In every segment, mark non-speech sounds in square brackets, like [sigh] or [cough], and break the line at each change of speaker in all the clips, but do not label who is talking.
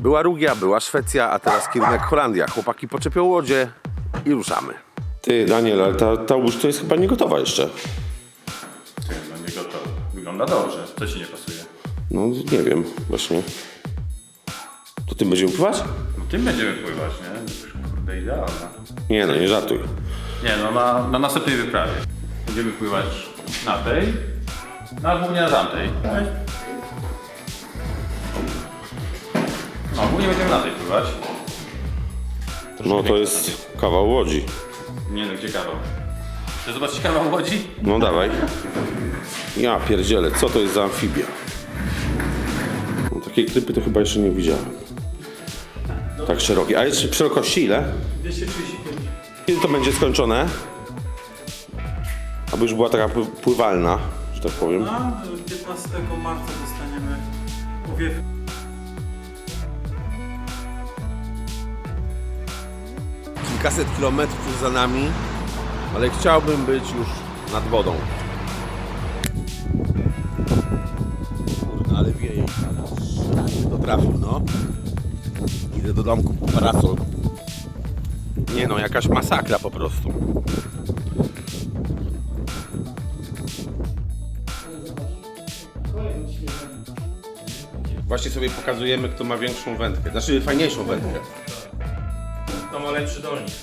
Była Rugia, była Szwecja, a teraz kierunek Holandia. Chłopaki poczepią łodzie i ruszamy. Ty, Daniel, ale ta, ta łódź to jest chyba nie gotowa jeszcze.
No nie gotowe. Wygląda dobrze. Co ci nie pasuje?
No, nie wiem, właśnie. To tym będziemy pływać?
No tym będziemy pływać, nie? Już, Kurde, idealna.
Nie no, nie żartuj.
Nie, no na, na następnej wyprawie. Będziemy pływać na tej, no a głównie na tamtej. No, głównie będziemy na tej pływać.
No to jest kawał łodzi.
Nie no, gdzie kawał? Chcesz zobaczyć kawał łodzi?
No dawaj. Ja pierdzielę, co to jest za amfibia? No, takiej krypy to chyba jeszcze nie widziałem. Tak szerokie. A jeszcze szerokości ile?
235.
Kiedy to będzie skończone? Aby już była taka pły- pływalna, że tak powiem.
A 15 marca dostaniemy powiew.
Kilkaset kilometrów za nami, ale chciałbym być już nad wodą. Kurde, ale wieje. To trafił, no. Idę do domku po parasol. Nie no, jakaś masakra po prostu. Właśnie sobie pokazujemy, kto ma większą wędkę. Znaczy fajniejszą wędkę.
Ma lepszy dolnik.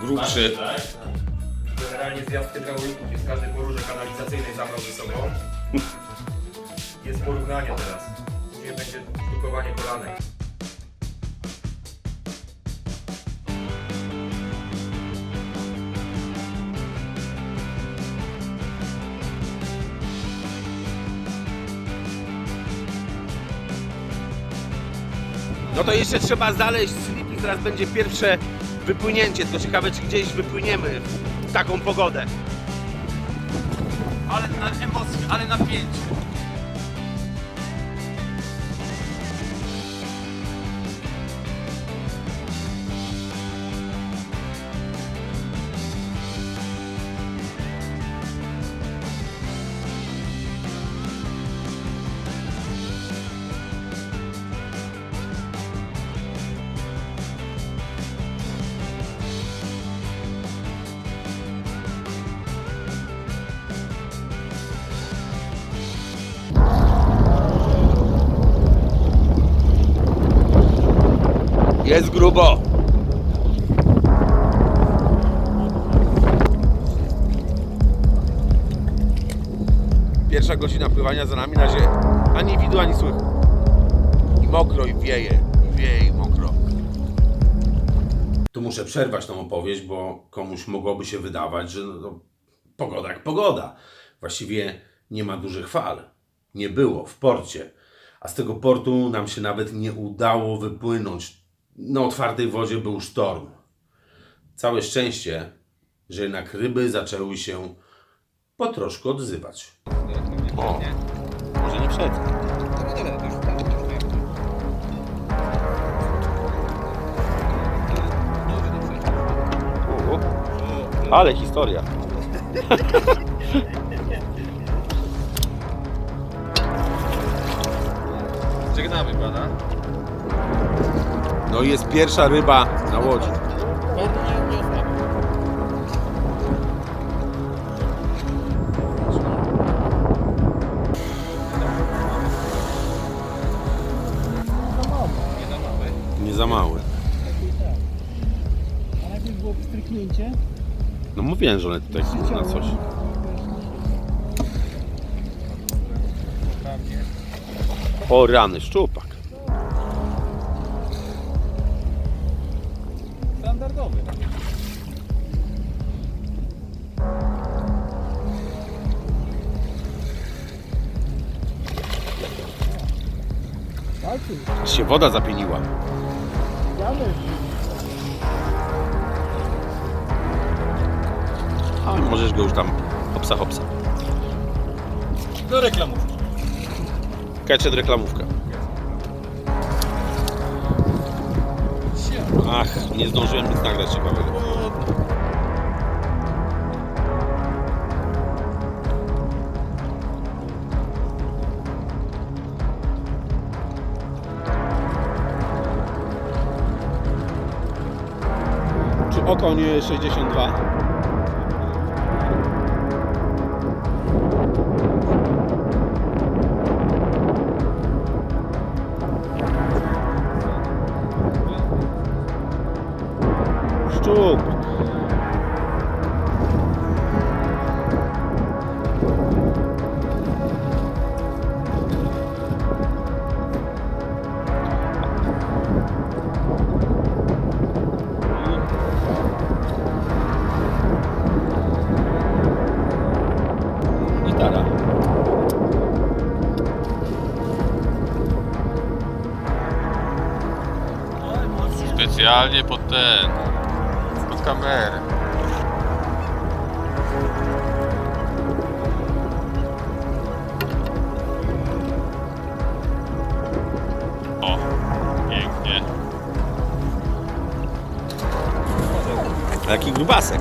Grubszy.
Tak? Generalnie zjazd hydraulików jest każdy po rurze kanalizacyjnej zabrał ze sobą. Jest porównanie teraz. Później będzie sztukowanie kolanek.
No to jeszcze trzeba znaleźć teraz będzie pierwsze wypłynięcie. Tylko ciekawe, czy gdzieś wypłyniemy w taką pogodę. Ale na emocje, ale napięcie. Jest grubo. Pierwsza godzina pływania za nami na razie ani widu, ani słychu. I mokro, i wieje, i wieje, i mokro. Tu muszę przerwać tą opowieść, bo komuś mogłoby się wydawać, że no, pogoda jak pogoda. Właściwie nie ma dużych fal. Nie było w porcie. A z tego portu nam się nawet nie udało wypłynąć. Na otwartej wodzie był sztorm. Całe szczęście, że jednak ryby zaczęły się po troszkę odzywać. O, może nie przed. Ale historia.
Żegnamy pana.
No i jest pierwsza ryba na łodzi. Nie za mały.
A najpierw było pstryknięcie.
No mówiłem, że one tutaj na coś. O rany, szczupak.
Standardowy. Walczy,
Aż się woda zapieniła.
jadę.
A możesz go już tam hopsa hopsa.
Do reklamów.
Kaczet reklamówka. Ach, nie zdążyłem nic nagrać ciekawego. Czy oko nie 62? Gitara.
Specjalnie pod ten. Pod kamerę. O, pięknie.
Jaki grubasek.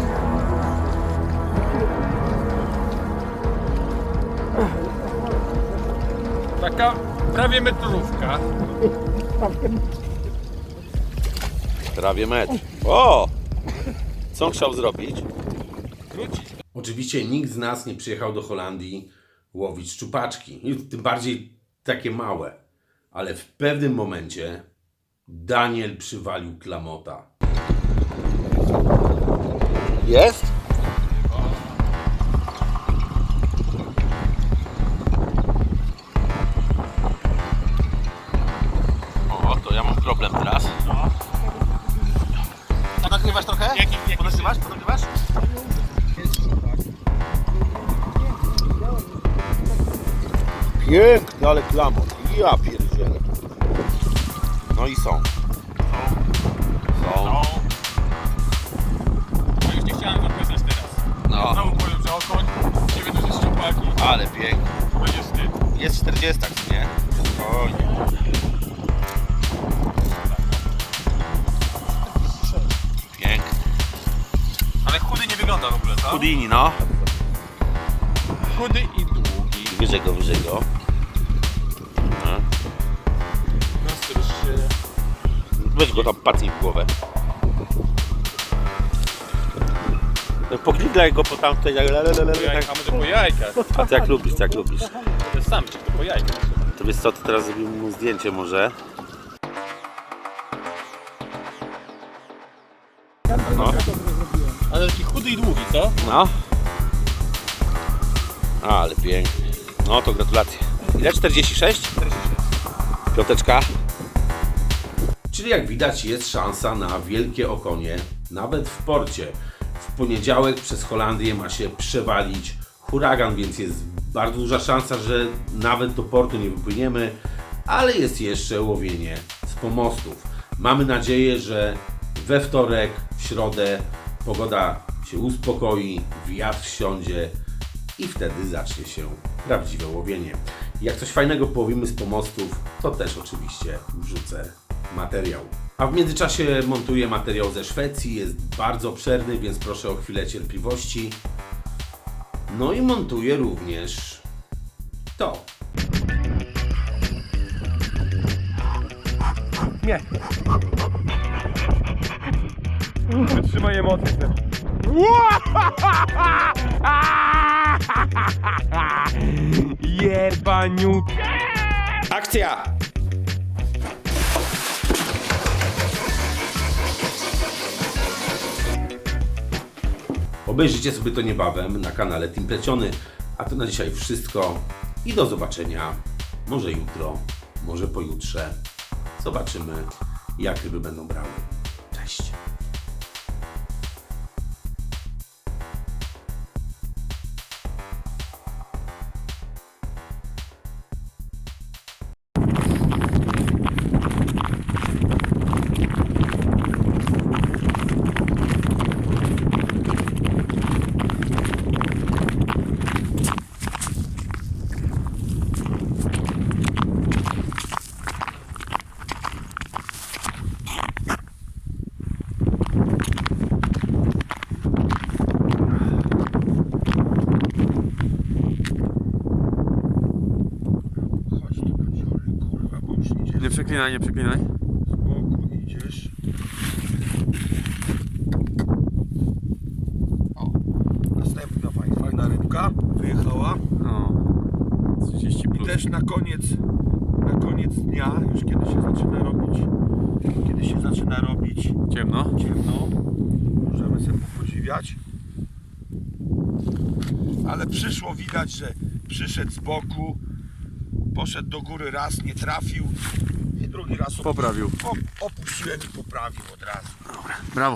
Taka prawie metrówka.
Prawie metr. O! Co on chciał zrobić? Oczywiście nikt z nas nie przyjechał do Holandii łowić szczupaczki. Tym bardziej takie małe. Ale w pewnym momencie Daniel przywalił klamota. Jest? Piękny, ale klamot. Ja pierdzielę. No i są. Są.
No już nie chciałem zapytać teraz.
No,
Znowu powiem, że okoń, nie wiem, że szczupaki.
ale piękny.
Będzie wstyd.
Jest 40, nie? Spokojnie. Piękny.
Ale chudy nie wygląda w ogóle, co?
Houdini, no.
Chudy i długi.
Wyżej go, wyżej go. Weź go tam, pacnij w głowę. Pogniglaj go po tamtej,
Po jajka, a może po jajkach?
a ty jak lubisz, tak lubisz.
To jest samczyk, to po jajkach.
To wiesz co, to teraz zrobimy mu zdjęcie może. No,
Ale taki chudy i długi, co?
no. Ale pięknie. No to gratulacje. Ile? 46? 46. Piąteczka. Czyli jak widać jest szansa na wielkie okonie, nawet w porcie. W poniedziałek przez Holandię ma się przewalić huragan, więc jest bardzo duża szansa, że nawet do portu nie wypłyniemy, ale jest jeszcze łowienie z pomostów. Mamy nadzieję, że we wtorek, w środę pogoda się uspokoi, wiatr wsiądzie i wtedy zacznie się prawdziwe łowienie. Jak coś fajnego połowimy z pomostów, to też oczywiście wrzucę materiał. A w międzyczasie montuję materiał ze Szwecji, jest bardzo obszerny, więc proszę o chwilę cierpliwości. No i montuję również to.
Wytrzymaj emocje. [laughs]
Jebaniu.
Akcja! Obejrzyjcie sobie to niebawem na kanale Team Pleciony. A to na dzisiaj wszystko i do zobaczenia. Może jutro, może pojutrze. Zobaczymy, jak ryby będą brały. Cześć!
Nie przeklinaj, nie przeklinaj.
Z boku idziesz. O, następna fajna rybka wyjechała. No, 30 plus.
I też na koniec, na koniec dnia, już kiedy się zaczyna robić, kiedy się zaczyna robić
ciemno,
ciemno możemy sobie podziwiać. Ale przyszło widać, że przyszedł z boku, poszedł do góry raz, nie trafił i drugi raz
Poprawił.
op- opuściłem i poprawił od razu.
Brawo.